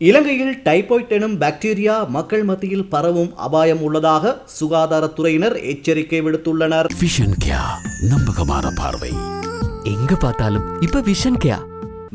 இலங்கையில் டைபாய்ட் எனும் பாக்டீரியா மக்கள் மத்தியில் பரவும் அபாயம் உள்ளதாக சுகாதாரத்துறையினர் எச்சரிக்கை விடுத்துள்ளனர். விஷன் கியா நம்பகமான பார்வை. எங்க பார்த்தாலும் இப்ப விஷன் கேயா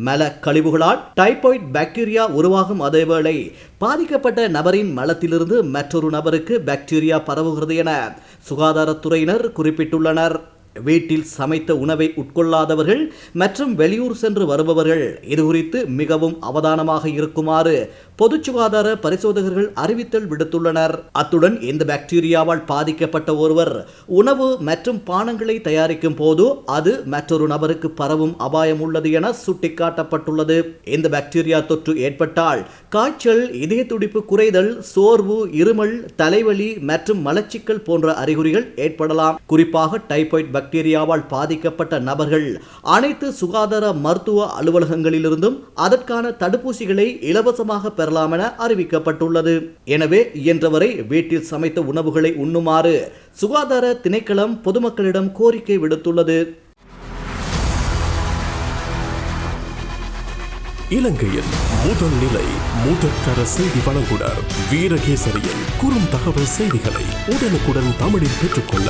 மல கழிவுகளால் டைபாய்ட் பாக்டீரியா உருவாகும் அதேவேளை பாதிக்கப்பட்ட நபரின் மலத்திலிருந்து மற்றொரு நபருக்கு பாக்டீரியா பரவுகிறது என சுகாதாரத்துறையினர் குறிப்பிட்டுள்ளனர். வீட்டில் சமைத்த உணவை உட்கொள்ளாதவர்கள் மற்றும் வெளியூர் சென்று வருபவர்கள் இதுகுறித்து மிகவும் அவதானமாக இருக்குமாறு பொது சுகாதார பரிசோதகர்கள் அறிவித்தல் விடுத்துள்ளனர். அத்துடன் இந்த பாக்டீரியாவால் பாதிக்கப்பட்ட ஒருவர் உணவு மற்றும் பானங்களை தயாரிக்கும் போது அது மற்றொரு நபருக்கு பரவும் அபாயம் உள்ளது என சுட்டிக்காட்டப்பட்டுள்ளது. இந்த பாக்டீரியா தொற்று ஏற்பட்டால் காய்ச்சல் இதய துடிப்பு குறைதல் சோர்வு இருமல் தலைவலி மற்றும் மலச்சிக்கல் போன்ற அறிகுறிகள் ஏற்படலாம். குறிப்பாக டைபாய்ட் பாக்டீரியாவால் பாதிக்கப்பட்ட நபர்கள் அனைத்து சுகாதார மருத்துவ அலுவலகங்களிலிருந்தும் அதற்கான தடுப்பூசிகளை இலவசமாக பெறலாம் என அறிவிக்கப்பட்டுள்ளது. எனவே இயன்றவரை வீட்டில் சமைத்த உணவுகளை உண்ணுமாறு சுகாதார திணைக்களம் பொதுமக்களிடம் கோரிக்கை விடுத்துள்ளது. இலங்கையின் முதல் நிலை முதற்கர செய்தி வழங்குனர் வீரகேசரியின் குறும் தகவல் செய்திகளை உடனுக்குடன் தமிழில் பெற்றுக்கொள்ள